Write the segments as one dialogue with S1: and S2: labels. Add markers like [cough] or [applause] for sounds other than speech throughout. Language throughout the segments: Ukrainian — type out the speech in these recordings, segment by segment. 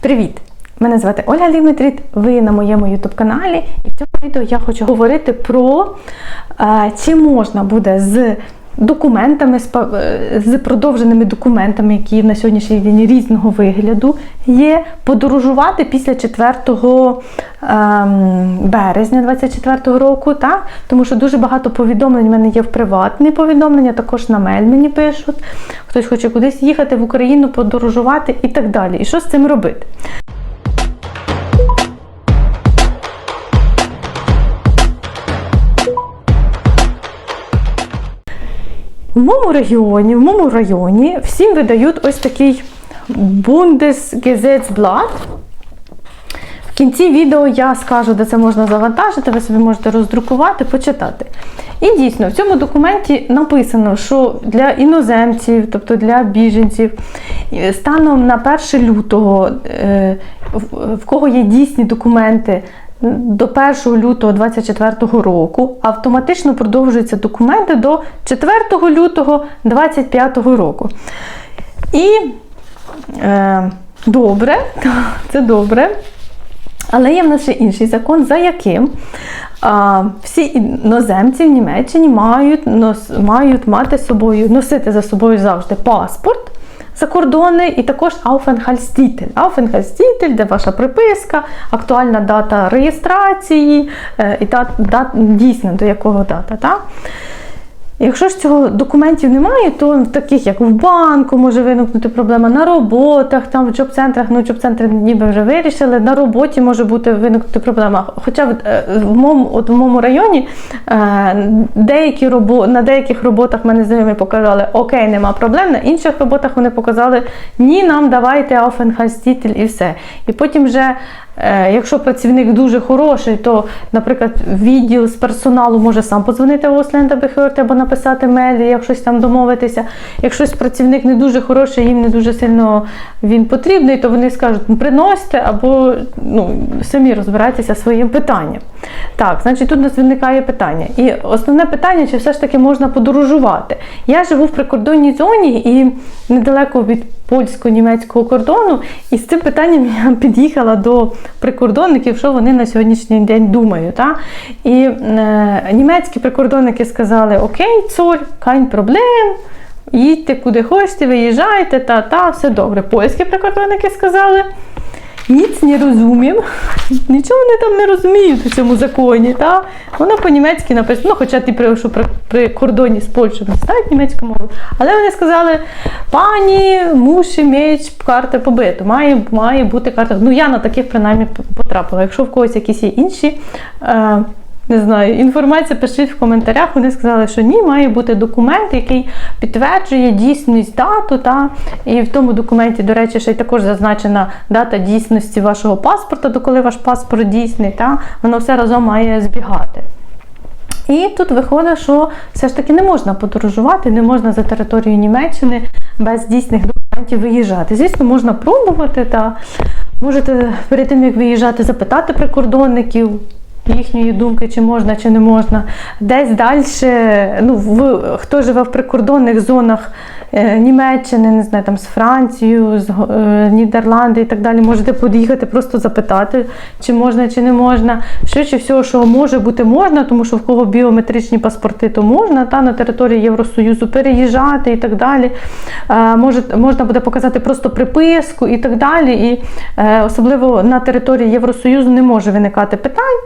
S1: Привіт! Мене звати Оля Дімитріт. ви на моєму YouTube каналі, і в цьому відео я хочу говорити про е, чи можна буде з документами, е, з продовженими документами, які на сьогоднішній день різного вигляду є, подорожувати після 4 ем, березня 24 року, так? тому що дуже багато повідомлень в мене є в приватні повідомлення, також на мейл мені пишуть. Хтось хоче кудись їхати в Україну, подорожувати і так далі. І що з цим робити? В моєму регіоні, в моєму районі всім видають ось такий Bundesgesetzblatt. В кінці відео я скажу, де це можна завантажити, ви собі можете роздрукувати, почитати. І дійсно, в цьому документі написано, що для іноземців, тобто для біженців, станом на 1 лютого, е, в кого є дійсні документи, до 1 лютого 2024 року автоматично продовжуються документи до 4 лютого 2025 року. І е, добре, [laughs] це добре. Але є в нас ще інший закон, за яким а, всі іноземці в Німеччині мають, нос, мають мати собою, носити за собою завжди паспорт закордонний і також Aufenthaltstitel. Aufenthaltstitel, де ваша приписка, актуальна дата реєстрації е, і дат, дійсно до якого дата. Так? Якщо ж цього документів немає, то в таких як в банку може виникнути проблема на роботах, там в джоб-центрах, ну джоб-центри ніби вже вирішили, на роботі може бути виникнути проблема. Хоча в, е, моєму, от в моєму районі е, деякі робо, на деяких роботах мене знайомі показали, окей, нема проблем, на інших роботах вони показали, ні, нам давайте Aufenthaltstitel і все. І потім вже Якщо працівник дуже хороший, то, наприклад, відділ з персоналу може сам подзвонити в Осленда Бехерт або написати мейлі, як щось там домовитися. Якщо працівник не дуже хороший, їм не дуже сильно він потрібний, то вони скажуть, ну приносьте або ну, самі розбирайтеся своїм питанням. Так, значить, тут у нас виникає питання. І основне питання, чи все ж таки можна подорожувати. Я живу в прикордонній зоні і недалеко від польсько-німецького кордону, і з цим питанням я під'їхала до прикордонників, що вони на сьогоднішній день думають. Та? І е, німецькі прикордонники сказали: Окей, цоль, кань проблем. Їдьте куди хочете, виїжджайте, та, та, все добре. Польські прикордонники сказали, ніц не розумім. Нічого вони там не розуміють у цьому законі. Та? Воно по-німецьки написано, ну, хоча ти при, що при, при кордоні з Польщею не знають німецьку мову. Але вони сказали, пані муші меч карта побиту. Має, має бути карта. Ну, я на таких принаймні потрапила. Якщо в когось якісь є інші. Е, не знаю, інформація пишіть в коментарях. Вони сказали, що ні, має бути документ, який підтверджує дійсність дату. Та, і в тому документі, до речі, ще й також зазначена дата дійсності вашого паспорта, доколи ваш паспорт дійсний. Та, воно все разом має збігати. І тут виходить, що все ж таки не можна подорожувати, не можна за територію Німеччини без дійсних документів виїжджати. Звісно, можна пробувати, та можете перед тим, як виїжджати, запитати прикордонників. Їхньої думки, чи можна, чи не можна. Десь далі, ну, в, хто живе в прикордонних зонах е, Німеччини, не знаю, там з Францією, з е, Нідерланди і так далі, можете під'їхати, просто запитати, чи можна, чи не можна. Швидше всього, що може бути можна, тому що в кого біометричні паспорти, то можна та на території Євросоюзу переїжджати і так далі. Е, може, можна буде показати просто приписку і так далі. І особливо на території Євросоюзу не може виникати питань.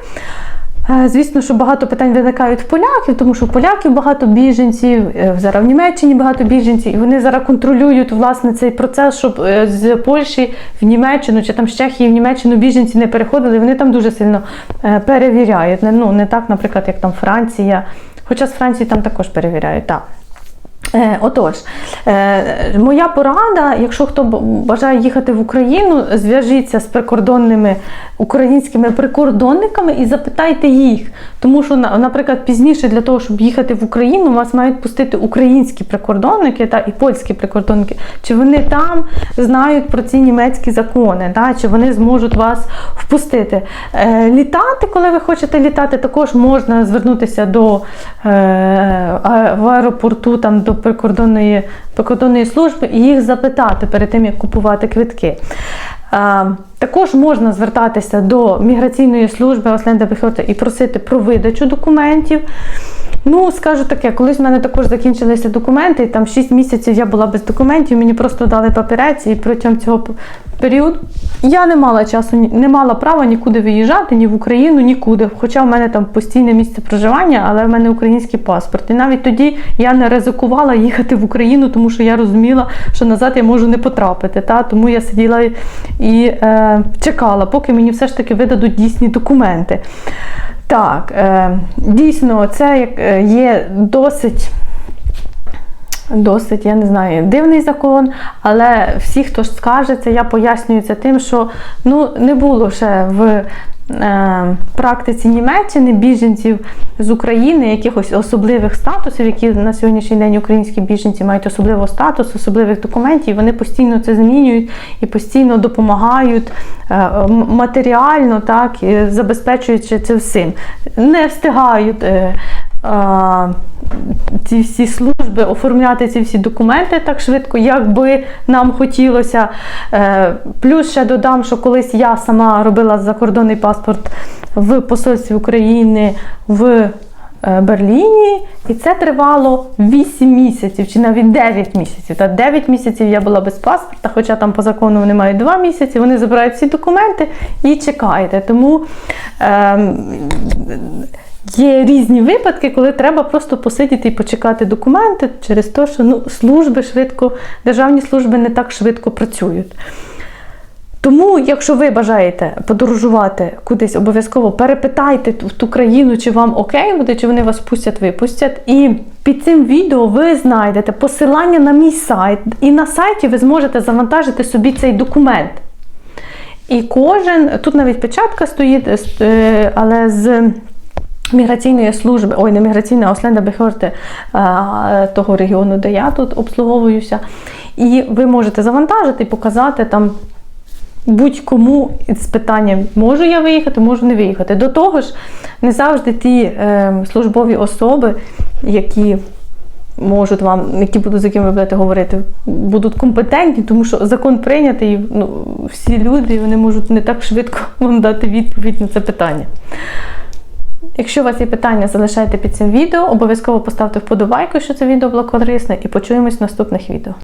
S1: Е, Звісно, що багато питань виникають в поляків, тому що поляків багато біженців, е, зараз в Німеччині багато біженців, і вони зараз контролюють власне цей процес, щоб е, з Польщі в Німеччину чи там з Чехії в Німеччину біженці не переходили. Вони там дуже сильно перевіряють. Ну не так, наприклад, як там Франція. Хоча з Франції там також перевіряють. Так. Е, Отож, е, моя порада, якщо хто бажає їхати в Україну, зв'яжіться з прикордонними українськими прикордонниками і запитайте їх. Тому що, наприклад, пізніше для того, щоб їхати в Україну, вас мають пустити українські прикордонники та і польські прикордонники. Чи вони там знають про ці німецькі закони, та, чи вони зможуть вас впустити. Е, Літати, коли ви хочете літати, також можна звернутися до в аеропорту, там до прикордонної, прикордонної служби і їх запитати перед тим, як купувати квитки. Також можна звертатися до міграційної служби Осленда Бехота і просити про видачу документів. Ну, скажу таке, колись в мене також закінчилися документи, і там 6 місяців я була без документів, мені просто дали папірець, і протягом цього періоду я не мала часу, не мала права нікуди виїжджати, ні в Україну, нікуди. Хоча в мене там постійне місце проживання, але в мене український паспорт. І навіть тоді я не ризикувала їхати в Україну, тому що я розуміла, що назад я можу не потрапити. Та? Тому я сиділа і, е, чекала, поки мені все ж таки видадуть дійсні документи. Так, е, дійсно, це е, є досить. Досить, я не знаю, дивний закон, але всі, хто скажеться, я пояснюю це тим, що ну, не було ще в е, практиці Німеччини біженців з України якихось особливих статусів, які на сьогоднішній день українські біженці мають особливого статусу, особливих документів. Вони постійно це змінюють і постійно допомагають е, матеріально, так, забезпечуючи це всім. Не встигають. е, ці всі служби оформляти ці всі документи так швидко, як би нам хотілося. Е, Плюс ще додам, що колись я сама робила закордонний паспорт в посольстві України в е, Берліні, і це тривало 8 місяців чи навіть 9 місяців. Та 9 місяців я була без паспорта, хоча там по закону вони мають 2 місяці, вони забирають всі документи і чекаєте. Тому ем, Є різні випадки, коли треба просто посидіти і почекати документи через те, що ну, служби швидко, державні служби не так швидко працюють. Тому, якщо ви бажаєте подорожувати кудись, обов'язково перепитайте в ту країну, чи вам окей буде, чи вони вас пустять, випустять. І під цим відео ви знайдете посилання на мій сайт, і на сайті ви зможете завантажити собі цей документ. І кожен, тут навіть печатка стоїть, е, але з міграційної служби, ой, не міграційна, а Осленда Бехорте того регіону, де я тут обслуговуюся. І ви можете завантажити показати там будь-кому з питанням, можу я виїхати, можу не виїхати. До того ж, не завжди ті е, службові особи, які можуть вам, які будуть з якими ви будете говорити, будуть компетентні, тому що закон прийнятий, ну, всі люди вони можуть не так швидко [laughs] вам дати відповідь на це питання. Якщо у вас є питання, залишайте під цим відео. Обов'язково поставте вподобайку, що це відео було корисне, і почуємось в наступних відео.